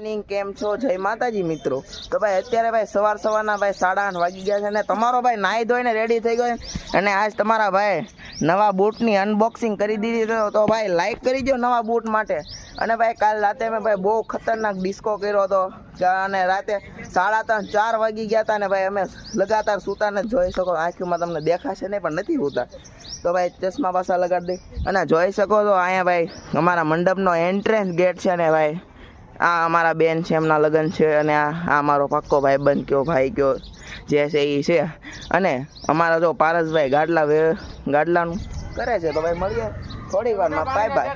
Morning કેમ છો? જય માતાજી, મિત્રો. તો ભાઈ, અત્યારે ભાઈ સવાર સવારના ભાઈ સાડા આઠ વાગી ગયા છે અને તમારો ભાઈ નાહી ધોઈને રેડી થઈ ગયો અને આજ તમારા ભાઈ નવા બૂટની અનબોક્સિંગ કરી દીધી છે. તો ભાઈ લાઈક કરી દો નવા બૂટ માટે. અને ભાઈ, કાલ રાતે મેં ભાઈ બહુ ખતરનાક ડિસ્કો કર્યો હતો. અને રાતે સાડા ત્રણ, ચાર વાગી ગયા હતા ને ભાઈ અમે લગાતાર સૂતાને જોઈ શકો, આંખીમાં તમને દેખાશે નહીં, પણ નથી હોતા તો ભાઈ, ચશ્મા પાછા લગાડી દે. અને જોઈ શકો તો અહીંયા ભાઈ અમારા મંડપનો એન્ટ્રન્સ ગેટ છે ને ભાઈ. આ અમારા બેન છે, એમના લગ્ન છે અને આ આ મારો પાક્કો ભાઈ બંધ કયો ભાઈ કયો જે છે એ છે. અને અમારા જો પારસભાઈ ગાડલા ગાડલાનું કરે છે, તો ભાઈ મળીએ થોડી વારમાં. બાય બાય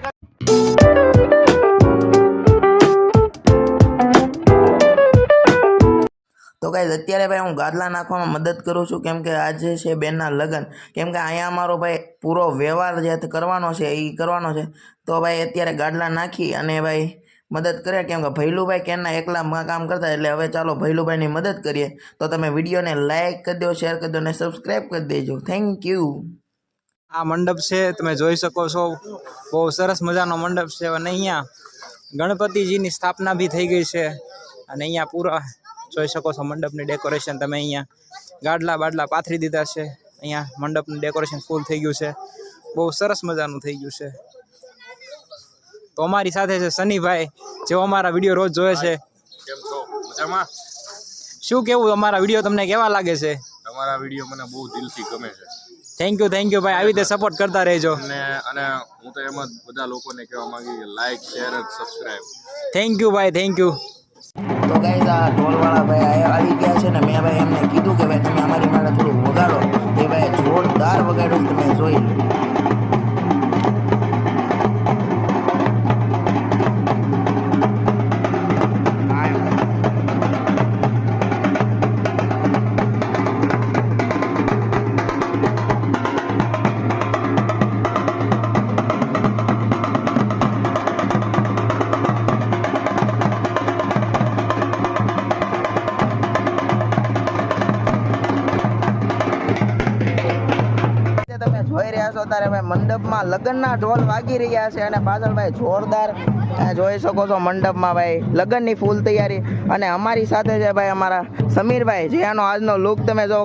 તો ગાઈઝ અત્યારે ભાઈ હું ગાદલા નાખવામાં મદદ કરું છું, કેમ કે આજે છે બેનના લગ્ન. કેમ કે અહીંયા અમારો ભાઈ પૂરો વ્યવહાર જે કરવાનો છે એ કરવાનો છે. તો ભાઈ અત્યારે ગાદલા નાખી અને ભાઈ મદદ કરે, કેમ કે ભૈલુભાઈ કેનના એકલા કામ કરતા એટલે હવે ચાલો ભૈલુભાઈની મદદ કરીએ. તો તમે વિડીયોને લાઈક કરી દો, શેર કરી દો અને સબસ્ક્રાઈબ કરી દેજો. Thank you. આ મંડપ છે, તમે જોઈ શકો છો. બહુ સરસ મજાનો મંડપ છે. અને અહીંયા ગણપતિજીની સ્થાપના બી થઈ ગઈ છે. અને અહીંયા પૂરા જોઈ શકો છો મંડપની ડેકોરેશન. તમે અહીંયા ગાડલા બાડલા પાથરી દીધા છે. અહીંયા મંડપનું ડેકોરેશન ફૂલ થઈ ગયું છે. બહુ સરસ મજાનું થઈ ગયું છે. તો અમારી સાથે છે સનીભાઈ જેઓ અમારા વીડિયો રોજ જોવે છે. કેમ છો? મજામાં? શું કેવું અમારા વીડિયો તમને કેવા લાગે છે? તમારા વીડિયો મને બહુ દિલથી ગમે છે. થેન્ક યુ થેન્ક યુ ભાઈ. આવી રીતે સપોર્ટ કરતા રહેજો. અને અને હું તો એમ જ બધા લોકોને કહેવા માંગી કે લાઈક શેર અને સબસ્ક્રાઇબ થેન્ક યુ ભાઈ થેન્ક યુ તો ગાઈઝ આ ઢોલવાળા ભાઈ આવી ગયા છે ને મેં ભાઈ એમને કીધું કે ભાઈ તમે અમારી માટે થોડું વગાડો. એ ભાઈ જોરદાર વગાડ્યું તમે જોઈ લો. ત્યારે ભાઈ મંડપમાં લગ્નના ઢોલ વાગી રહ્યા છે અને પાછળ ભાઈ જોરદાર જોઈ શકો છો મંડપમાં ભાઈ, લગ્નની ફૂલ તૈયારી. અને અમારી સાથે છે ભાઈ અમારા સમીરભાઈ, જેનો આજનો લુક તમે જો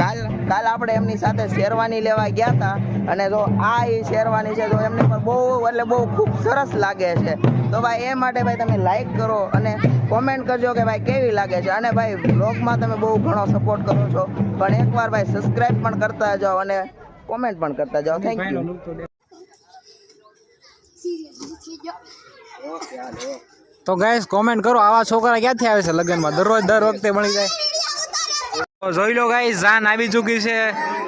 કાલ કાલ આપણે એમની સાથે શેરવાની લેવા ગયા હતા અને જો આ એ શેરવાની છે તો એમની પર બહુ, એટલે બહુ ખૂબ સરસ લાગે છે. તો ભાઈ, એ માટે ભાઈ તમે લાઈક કરો અને કોમેન્ટ કરજો કે ભાઈ કેવી લાગે છે. અને ભાઈ બ્લોગમાં તમે બહુ ઘણો સપોર્ટ કરો છો. પણ એકવાર ભાઈ સબસ્ક્રાઇબ પણ કરતા જાઓ અને કોમેન્ટ પણ કરતા જાઓ. થેન્ક યુ તો ગાઈસ કોમેન્ટ કરો આવા છોકરા ક્યાંથી આવે છે લગ્નમાં? દરરોજ દર વખતે મળી જાય. તો જોઈ લો ગાઈસ જાન આવી ચૂકી છે.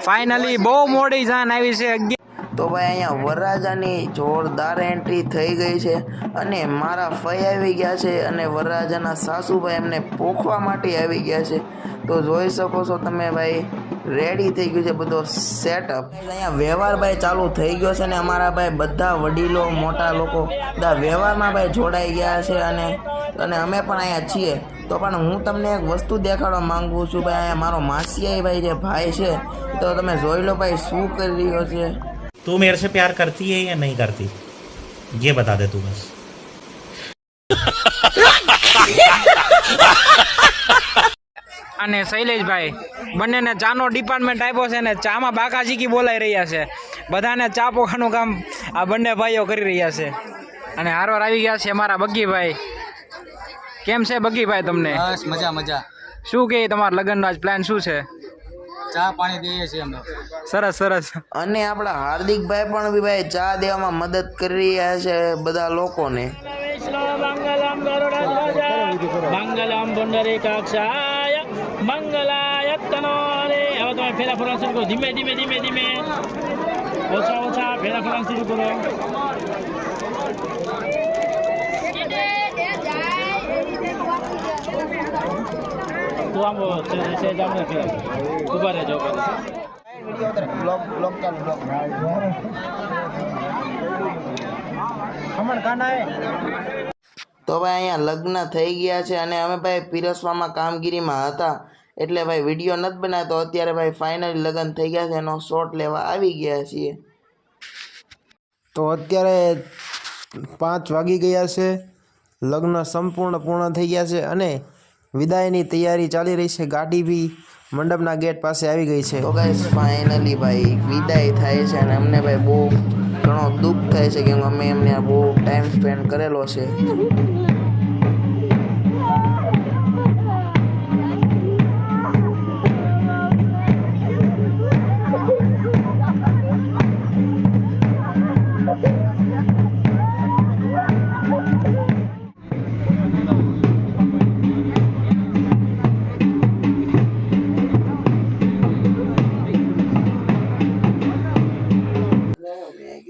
ફાઇનલી બહુ મોડી જાન આવી છે. તો ભાઈ અહીંયા વરરાજાની જોરદાર એન્ટ્રી થઈ ગઈ છે અને મારા ફઈ આવી ગયા છે અને વરરાજાના સાસુભાઈ એમને પોખવા માટે આવી ગયા છે. તો જોઈ શકો છો તમે ભાઈ રેડી થઈ ગયું છે બધો સેટઅપ અહીંયા વ્યવહાર ભાઈ ચાલુ થઈ ગયો છે ને અમારા ભાઈ બધા વડીલો મોટા લોકો બધા વ્યવહારમાં ભાઈ જોડાઈ ગયા છે અને અને અમે પણ અહીંયા છીએ તો પણ હું તમને એક વસ્તુ દેખાડવા માંગુ છું ભાઈ અહીંયા મારો માસિયાઈ ભાઈ જે ભાઈ છે તો તમે જોઈ લો ભાઈ શું કરી રહ્યો છે तू मेरे से प्यार करती है या नहीं करती ये बता दे तू बस અને શૈલેષભાઈ બંનેને ચાનો ડિપાર્ટમેન્ટ આપ્યો છે ને ચામાં બાકાજીકી બોલાઈ રહ્યા છે. બધાને ચા પોખાનું કામ આ બંને ભાઈઓ કરી રહ્યા છે. અને હારવાર આવી ગયા છે અમારા બગીભાઈ. કેમ છે બગીભાઈ તમને? બસ મજા મજા. શું કે તમારા લગ્નનો આજ પ્લાન શું છે? ચા પાણી દઈએ છીએ અમે. સરસ સરસ. અને આપણા હાર્દિકભાઈ પણ બી ભાઈ ચા દેવામાં મદદ કરી રહ્યા છે બધા લોકોને. મંગલમ ગરુડધ્વજ મંગલમ પુંડરીકાક્ષાય મંગલાય તનોરે હવે તમે ફેરા ફરવાનું શરૂ કરો ધીમે ધીમે ધીમે ધીમે ઓછા ઓછા ફેરા ફરવાનું શરૂ કરો તું આમ સે- સહેજ આમ ને ફેરા ઊભા રહેજો ઊભા રહેજો. તો ભાઈ અહીંયા લગ્ન થઈ ગયા છે અને અમે ભાઈ પીરસવામાં કામગીરીમાં હતા. એટલે ભાઈ વીડિયો નથી બનાવતો તો અત્યારે ભાઈ ફાઇનલી લગ્ન થઈ ગયા છે એનો શોટ લેવા આવી ગયા છીએ. તો અત્યારે પાંચ વાગી ગયા છે લગ્ન સંપૂર્ણ પૂર્ણ થઈ ગયા છે અને વિદાયની તૈયારી ચાલી રહી છે. ગાડી બી મંડપના ગેટ પાસે આવી ગઈ છે. તો ગાઈસ ફાઇનલી ભાઈ વિદાય થાય છે અને અમને ભાઈ બહુ ઘણો દુઃખ થાય છે કે અમે એમને બહુ ટાઈમ સ્પેન્ડ કરેલો છે.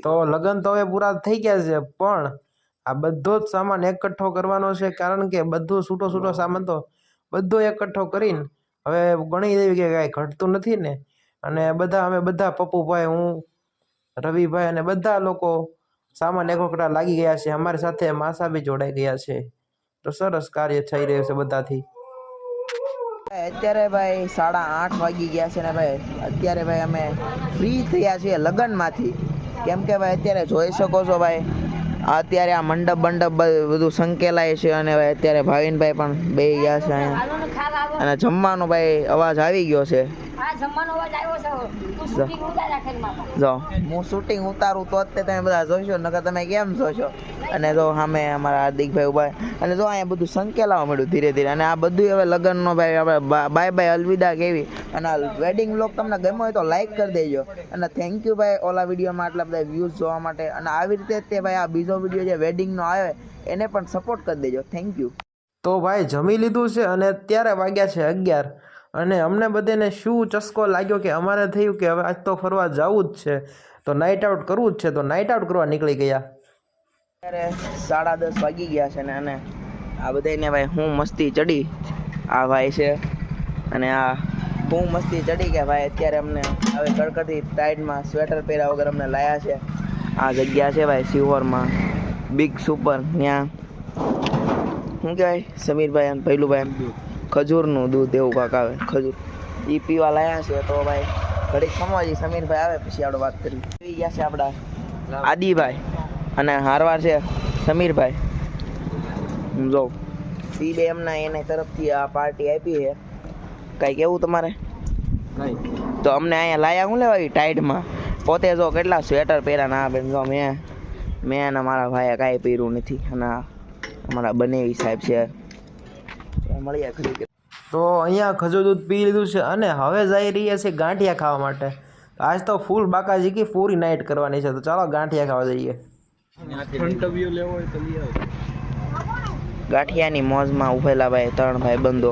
તો લગ્ન તો હવે પૂરા થઈ ગયા છે પણ આ બધો જ સામાન એકઠો કરવાનો છે કારણ કે બધું છૂટો છૂટો સામાન તો બધો એકઠો કરીને હવે ગણી દેવી કે કાંઈ ઘટતું નથી ને. અને બધા અમે બધા પપ્પુભાઈ હું રવિભાઈ અને બધા લોકો સામાન એકઠા લાગી ગયા છે અમારી સાથે માસા બી જોડાઈ ગયા છે. તો સરસ કાર્ય થઈ રહ્યું છે બધાથી. અત્યારે ભાઈ સાડા આઠ વાગી ગયા છે ને ભાઈ. અત્યારે ભાઈ અમે ફ્રી થયા છીએ લગ્નમાંથી. કેમ કે ભાઈ અત્યારે જોઈ શકો છો ભાઈ અત્યારે આ મંડપ મંડપ બધું સંકેલાય છે અને ભાઈ અત્યારે ભાવિનભાઈ પણ બે ગયા છે અહીંયા. અને જમવાનો ભાઈ અવાજ આવી ગયો છે. જો. હું શૂટિંગ ઉતારું તો જ તમે બધા જોઈશો નકર તમે કેમ જોશો? અને તો સામે અમારા હાર્દિકભાઈ ઊભા અને જો અહીંયા બધું સંકેલાવા મળ્યું ધીરે ધીરે. અને આ બધું હવે લગ્નનો ભાઈ આપણે બાય બાય અલવિદા કેવી. અને વેડિંગ બ્લોગ તમને ગમ્યો હોય તો લાઈક કરી દેજો. અને થેન્ક યુ ભાઈ ઓલા વિડીયોમાં આટલા બધા વ્યૂઝ જોવા માટે. અને આવી રીતે તે ભાઈ આ બીજો વીડિયો જે વેડિંગનો આવે, એને પણ સપોર્ટ કરી દેજો. થેન્ક યુ તો ભાઈ જમી લીધું છે અને અત્યારે વાગ્યા છે અગિયાર. અને અમને બધાને શું ચસ્કો લાગ્યો કે અમારે થયું કે હવે આજ તો ફરવા જવું જ છે. તો નાઇટ આઉટ કરવું જ છે. તો નાઇટ આઉટ કરવા નીકળી ગયા. અત્યારે સાડા દસ વાગી ગયા છે ને અને આ બધાને ભાઈ હું મસ્તી ચડી. આ ભાઈ છે અને આ હું મસ્તી ચડી ગયા ભાઈ અત્યારે અમને હવે કડકડતી ટાઈટમાં સ્વેટર પહેર્યા વગર અમને લાયા છે. આ જગ્યા છે ભાઈ સિહોરમાં. બિગ સુપર ત્યાં શું કહેવાય? સમીરભાઈ અને એમ. ખજૂરનું દૂધ એવું કાંક આવે, ખજૂર. એ પીવા લાયા છે તો ભાઈ ઘડીક સમજી સમીરભાઈ આવે પછી આપણે વાત કરી. ગયા છે આપણા આદિભાઈ. અને હારવાર છે સમીરભાઈ. જો સી બે એમના એને તરફથી આ પાર્ટી આપી છે. કાંઈ કેવું તમારે? તો અમને અહીંયા લાયા હું લેવા ટાઈડમાં પોતે જો કેટલા સ્વેટર પહેર્યા ના બેન જો મેં મેં અને મારા ભાઈએ કાંઈ પહેર્યું નથી. અને અમારા બનેવી સાહેબ છે. મળીએ ખરી તો અહીંયા ખજૂર દૂધ પી લીધું છે અને હવે જઈ રહ્યા છે ગાંઠિયા ખાવા માટે. આજ તો ફૂલ બાકાજી કી પૂરી નાઇટ કરવાની છે. તો ચાલો ગાંઠિયા ખાવા જઈએ. ગાંઠિયાની મોજમાં ઉભેલા ભાઈ ત્રણ ભાઈ બંધો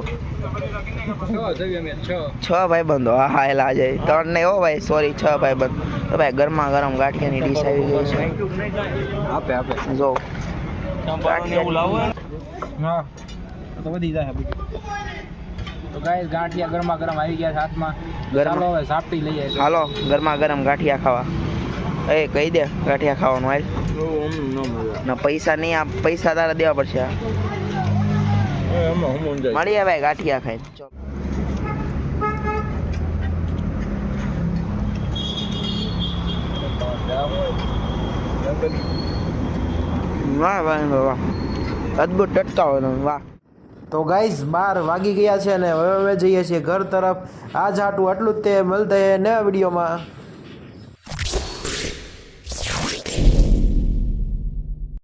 છ. ભાઈ બંધો હા હા એલા અજય ત્રણ ને હો ભાઈ સોરી છ ભાઈ બંધ તો ભાઈ ગરમા ગરમ ગાંઠિયાની ડીશ આવી ગઈ છે. આપે આપે. જો. ગાંઠિયા. હા? તો વધી જાય તો ગાઈસ ગાંઠિયા ગરમા ગરમ આવી ગયા સાથમાં ગરમ. હવે સાપટી લઈએ હાલો ગરમા ગરમ ગાંઠિયા ખાવા. એ કહી દે ગાંઠિયા ખાવાનું હાલ. ના પૈસા નહીં આપ પૈસા તારા દેવા પડશે આ. મળીએ ભાઈ ગાંઠિયા ખાઈ વાહ વાહ વાહ અદભુત ટટકા હોય તમે, વાહ. તો ગાઈઝ બાર વાગી ગયા છે અને હવે હવે જઈએ છીએ ઘર તરફ. આ જાટું આટલું જ તે મળતા નવા વિડીયોમાં.